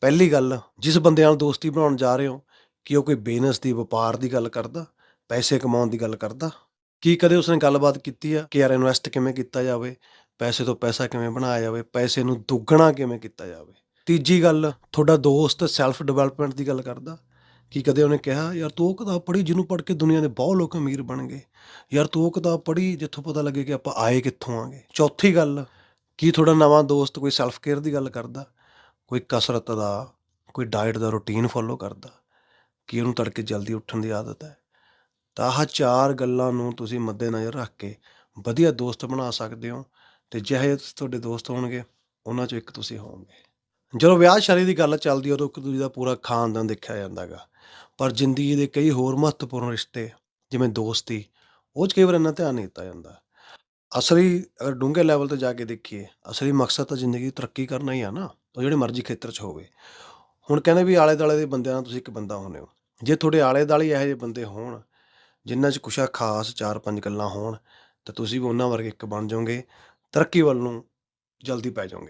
ਪਹਿਲੀ ਗੱਲ, ਜਿਸ ਬੰਦੇ ਨਾਲ ਦੋਸਤੀ ਬਣਾਉਣ ਜਾ ਰਹੇ ਹੋ, ਕਿ ਉਹ ਕੋਈ ਬਿਜ਼ਨਸ ਦੀ, ਵਪਾਰ ਦੀ ਗੱਲ ਕਰਦਾ? ਪੈਸੇ ਕਮਾਉਣ ਦੀ ਗੱਲ ਕਰਦਾ? ਕੀ ਕਦੇ ਉਸਨੇ ਗੱਲਬਾਤ ਕੀਤੀ ਆ ਕਿ ਯਾਰ ਇਨਵੈਸਟ ਕਿਵੇਂ ਕੀਤਾ ਜਾਵੇ? ਪੈਸੇ ਤੋਂ ਪੈਸਾ ਕਿਵੇਂ ਬਣਾਇਆ ਜਾਵੇ? ਪੈਸੇ ਨੂੰ ਦੁੱਗਣਾ ਕਿਵੇਂ ਕੀਤਾ ਜਾਵੇ? ਤੀਜੀ ਗੱਲ, ਤੁਹਾਡਾ ਦੋਸਤ ਸੈਲਫ ਡਿਵੈਲਪਮੈਂਟ ਦੀ ਗੱਲ ਕਰਦਾ। ਕੀ ਕਦੇ ਉਹਨੇ ਕਿਹਾ, ਯਾਰ ਤੂੰ ਉਹ ਕਿਤਾਬ ਪੜ੍ਹੀ ਜਿਹਨੂੰ ਪੜ੍ਹ ਕੇ ਦੁਨੀਆ ਦੇ ਬਹੁਤ ਲੋਕ ਅਮੀਰ ਬਣ ਗਏ। ਯਾਰ ਤੂੰ ਉਹ ਕਿਤਾਬ ਪੜ੍ਹੀ ਜਿੱਥੋਂ ਪਤਾ ਲੱਗੇ ਕਿ ਆਪਾਂ ਆਏ ਕਿੱਥੋਂ ਆਂਗੇ? ਚੌਥੀ ਗੱਲ, ਕੀ ਤੁਹਾਡਾ ਨਵਾਂ ਦੋਸਤ ਕੋਈ ਸੈਲਫ ਕੇਅਰ ਦੀ ਗੱਲ ਕਰਦਾ? ਕੋਈ ਕਸਰਤ ਦਾ, ਕੋਈ ਡਾਈਟ ਦਾ ਰੁਟੀਨ ਫੋਲੋ ਕਰਦਾ, ਕਿ ਉਹਨੂੰ ਤੜਕੇ ਜਲਦੀ ਉੱਠਣ ਦੀ ਆਦਤ ਹੈ, ਤਾਂ ਆਹ ਚਾਰ ਗੱਲਾਂ ਨੂੰ ਤੁਸੀਂ ਮੱਦੇਨਜ਼ਰ ਰੱਖ ਕੇ ਵਧੀਆ ਦੋਸਤ ਬਣਾ ਸਕਦੇ ਹੋ ਤੇ ਜਿਹੇ ਤੁਹਾਡੇ ਦੋਸਤ ਹੋਣਗੇ, ਉਹਨਾਂ ਚੋਂ ਇੱਕ ਤੁਸੀਂ ਹੋਵੋਗੇ। ਜਦੋਂ ਵਿਆਹ ਸ਼ਾਦੀ ਦੀ ਗੱਲ ਚੱਲਦੀ ਉਦੋਂ ਇੱਕ ਦੂਜੇ ਦਾ ਪੂਰਾ ਖਾਨਦਾਨ ਦੇਖਿਆ ਜਾਂਦਾਗਾ ਪਰ ਜ਼ਿੰਦਗੀ ਦੇ ਕਈ ਹੋਰ ਮਹੱਤਵਪੂਰਨ ਰਿਸ਼ਤੇ, ਜਿਵੇਂ ਦੋਸਤੀ, ਉਹ 'ਚ ਕਈ ਵਾਰ ਇੰਨਾ ਧਿਆਨ ਨਹੀਂ ਦਿੱਤਾ ਜਾਂਦਾ। ਅਸਲੀ ਅਗਰ ਡੂੰਘੇ ਲੈਵਲ ਤੇ ਜਾ ਕੇ ਦੇਖੀਏ, ਅਸਲੀ ਮਕਸਦ ਤਾਂ ਜ਼ਿੰਦਗੀ ਦੀ ਤਰੱਕੀ ਕਰਨਾ ਹੀ ਆ ਨਾ, ਉਹ ਜਿਹੜੇ ਮਰਜ਼ੀ ਖੇਤਰ 'ਚ ਹੋਵੇ। ਹੁਣ ਕਹਿੰਦੇ ਵੀ ਆਲੇ ਦੁਆਲੇ ਦੇ ਬੰਦਿਆਂ ਨਾਲ ਤੁਸੀਂ ਇੱਕ ਬੰਦਾ ਹੁੰਦੇ ਹੋ। ਜੇ ਤੁਹਾਡੇ ਆਲੇ ਦੁਆਲੇ ਇਹੋ ਜਿਹੇ ਬੰਦੇ ਹੋਣ, ਜਿਨ੍ਹਾਂ 'ਚ ਕੁਛ ਖਾਸ ਚਾਰ ਪੰਜ ਗੱਲਾਂ ਹੋਣ, ਤਾਂ ਤੁਸੀਂ ਵੀ ਉਹਨਾਂ ਵਰਗੇ ਇੱਕ ਬਣ ਜਾਓਗੇ, ਤਰੱਕੀ ਵੱਲ ਨੂੰ ਜਲਦੀ ਪੈ ਜਾਓਗੇ।